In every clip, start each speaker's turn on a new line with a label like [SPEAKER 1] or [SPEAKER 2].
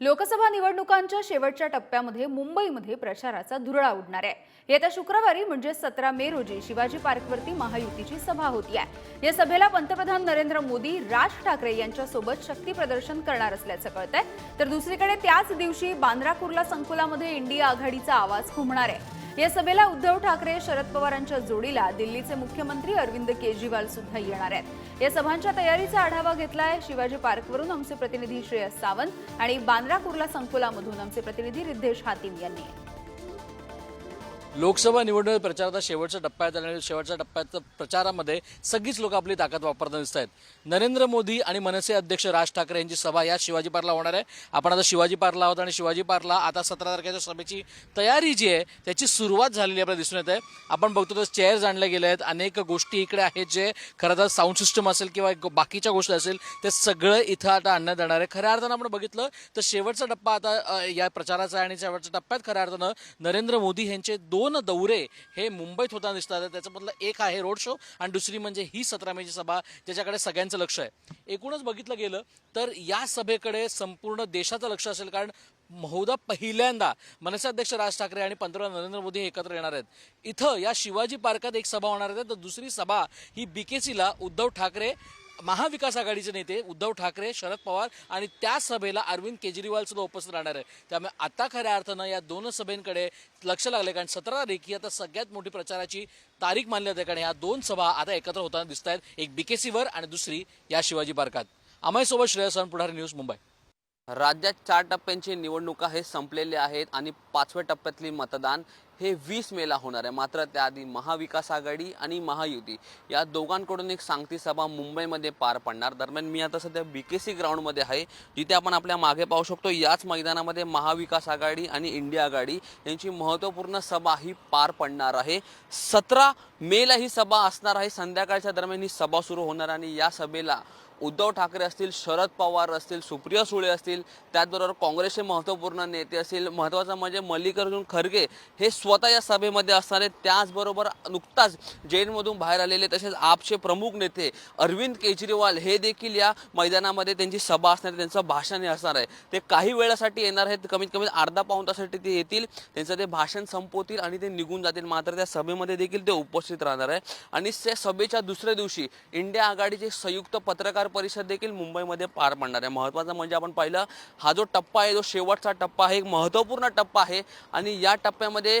[SPEAKER 1] लोकसभा निवडणुकांच्या शेवटच्या टप्प्यामध्ये मुंबईमध्ये प्रचाराचा धुरळा उडणार आहे. येत्या शुक्रवारी म्हणजे सतरा मे रोजी शिवाजी पार्कवरती महायुतीची सभा होती आहे. या सभेला पंतप्रधान नरेंद्र मोदी राज ठाकरे यांच्यासोबत शक्ती प्रदर्शन करणार असल्याचं कळतंय. तर दुसरीकडे त्याच दिवशी बांद्रा कुर्ला संकुलामध्ये इंडिया आघाडीचा आवाज घुमणार आहे. या सभेला उद्धव ठाकरे शरद पवारांच्या जोडीला दिल्लीचे मुख्यमंत्री अरविंद केजरीवाल सुद्धा येणार आहेत. या सभांच्या तयारीचा आढावा घेतलाय शिवाजी पार्कवरून आमचे प्रतिनिधी श्रेयस सावंत आणि बांद्रा कुर्ला संकुलामधून आमचे प्रतिनिधी रिद्धेश हातीम यांनी.
[SPEAKER 2] लोकसभा निवडणूक प्रचाराचा शेवटच्या टप्प्यात आणि शेवटच्या टप्प्यात प्रचारामध्ये सगळीच लोक आपली ताकद वापरताना दिसत आहेत. नरेंद्र मोदी आणि मनसे अध्यक्ष राज ठाकरे यांची सभा या शिवाजी पार्कला होणार आहे. आपण आता शिवाजी पार्कला आहोत आणि शिवाजी पार्कला आता सतरा तारखेच्या सभेची तयारी जी आहे त्याची सुरुवात झालेली आपल्याला दिसून येत आहे. आपण बघतो तर चेअर्स आणले गेले आहेत. अनेक गोष्टी इकडे आहेत जे खरं तर साऊंड सिस्टम असेल किंवा एक बाकीच्या गोष्टी असेल ते सगळं इथं आता आणण्यात येणार आहे. खऱ्या अर्थानं आपण बघितलं तर शेवटचा टप्पा आता या प्रचाराचा आहे आणि शेवटच्या टप्प्यात खऱ्या अर्थानं नरेंद्र मोदी यांचे दोन दौरे हे मुंबईत होताना दिसतात. त्याच्यामधलं एक आहे रोड शो आणि दुसरी म्हणजे ही सतरा मेची सभा ज्याच्याकडे सगळ्यांचं लक्ष आहे. एकूणच बघितलं गेलं तर या सभेकडे संपूर्ण देशाचं लक्ष असेल कारण बहुधा पहिल्यांदा मनसे अध्यक्ष राज ठाकरे आणि पंतप्रधान नरेंद्र मोदी हे एकत्र येणार आहेत. इथं या शिवाजी पार्कात एक सभा होणार आहे. तर दुसरी सभा ही बीकेसीला उद्धव ठाकरे महाविकास आघाडीचे नेते उद्धव ठाकरे शरद पवार आणि त्या सभेला अरविंद केजरीवाल सुद्धा उपस्थित राहणार आहे. त्यामुळे आता खऱ्या अर्थानं या दोन सभेंकडे लक्ष लागले कारण सतरा तारीख ही आता सगळ्यात मोठी प्रचाराची तारीख मानली जाते कारण या दोन सभा आता एकत्र होताना दिसत आहेत. एक बीकेसीवर आणि दुसरी या शिवाजी पार्कात. आम्हासोबत श्रेयसन पुढारी न्यूज मुंबई.
[SPEAKER 3] राज्यात चार टप्प्यांची निवडणुका हे संपलेले आहेत आणि पाचव्या टप्प्यातली मतदान हे वीस मेला होणार आहे. मात्र त्याआधी महाविकास आघाडी आणि महायुती या दोघांकडून एक सांगती सभा मुंबईमध्ये पार पडणार. दरम्यान मी आता सध्या बी के सी ग्राउंडमध्ये आहे जिथे आपण आपल्या मागे पाहू शकतो याच मैदानामध्ये महाविकास आघाडी आणि इंडिया आघाडी यांची महत्त्वपूर्ण सभा ही पार पडणार आहे. सतरा मेला ही सभा असणार आहे. संध्याकाळच्या दरम्यान ही सभा सुरू होणार आणि या सभेला उद्धव ठाकरे असतील शरद पवार असतील सुप्रिया सुळे असतील त्याचबरोबर काँग्रेसचे महत्त्वपूर्ण नेते असतील. महत्त्वाचं म्हणजे मल्लिकार्जुन खरगे हे स्वतः या सभेमध्ये असणार त्याचबरोबर नुकताच जेलमधून बाहेर आलेले तसेच आपचे प्रमुख नेते अरविंद केजरीवाल हे देखील या मैदानामध्ये त्यांची सभा असणार आहे त्यांचं भाषण हे असणार आहे. ते काही वेळासाठी येणार आहेत कमीत कमी अर्धा पाऊण तासाठी ते येतील त्यांचं ते भाषण संपवतील आणि ते निघून जातील. मात्र त्या सभेमध्ये देखील ते उपस्थित राहणार आहे. आणि त्या सभेच्या दुसऱ्या दिवशी इंडिया आघाडीचे संयुक्त पत्रकार परिषद देखील मुंबईमध्ये पार पडणार आहे. महत्त्वाचं म्हणजे आपण पाहिलं हा जो टप्पा आहे जो शेवटचा टप्पा आहे एक महत्त्वपूर्ण टप्पा आहे. आणि या टप्प्यामध्ये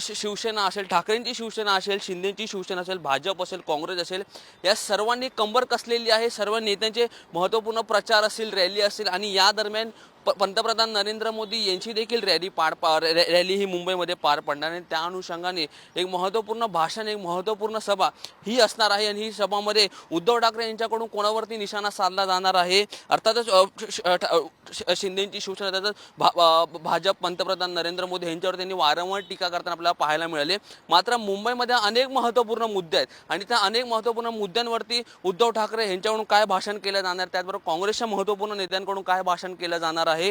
[SPEAKER 3] शिवसेना असेल ठाकरेंची शिवसेना असेल शिंदेची शिवसेना असेल भाजप असेल काँग्रेस असेल या सर्वांनी कंबर कसलेली आहे सर्व नेत्यांचे महत्त्वपूर्ण प्रचार असेल रॅली असेल आणि या दरम्यान प पंतप्रधान नरेंद्र मोदी यांची देखील रॅली पार पा रॅ- रॅली ही मुंबईमध्ये पार पडणार आणि त्या अनुषंगाने एक महत्त्वपूर्ण भाषण एक महत्त्वपूर्ण सभा ही असणार आहे आणि ही सभामध्ये उद्धव ठाकरे यांच्याकडून कोणावरती निशाणा साधला जाणार आहे? अर्थातच ठ- शिंदेची शिवसेना त्याचं भा- भाजप पंतप्रधान नरेंद्र मोदी यांच्यावर त्यांनी वारंवार टीका करताना आपल्याला पाहायला मिळाले. मात्र मुंबईमध्ये अनेक महत्त्वपूर्ण मुद्दे आहेत. आणि त्या अनेक महत्त्वपूर्ण मुद्द्यांवरती उद्धव ठाकरे यांच्याकडून काय भाषण केलं जाणार? त्याचबरोबर काँग्रेसच्या महत्त्वपूर्ण नेत्यांकडून काय भाषण केलं जाणार आहे?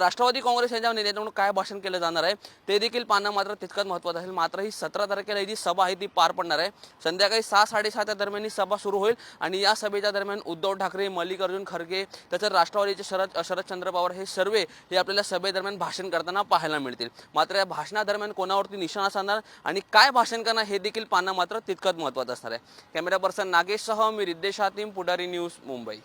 [SPEAKER 3] राष्ट्रवादी काँग्रेस यांच्या नेत्यांकडून काय भाषण केलं जाणार आहे? ते देखील पाहणं मात्र तितकंच महत्त्वाचं असेल. मात्र ही सतरा तारखेला ही जी सभा आहे ती पार पडणार आहे. संध्याकाळी सहा साडेसहाच्या दरम्यान ही सभा सुरू होईल. आणि या सभेच्या दरम्यान उद्धव ठाकरे मल्लिकार्जुन खरगे त्याचं राष्ट्रवादीचे शरद शरदचंद्र पवार हे सर्व हे आपल्याला सभेदरम्यान भाषण करताना पाहायला मिळतील. मात्र या भाषणादरम्यान कोणावरती निशाणा साधणार आणि काय भाषण करणार हे देखील पाहणं मात्र तितकंच महत्त्वाचं असणार आहे. कॅमेरा पर्सन नागेशसह मी रिद्देश हातीम पुढारी न्यूज मुंबई.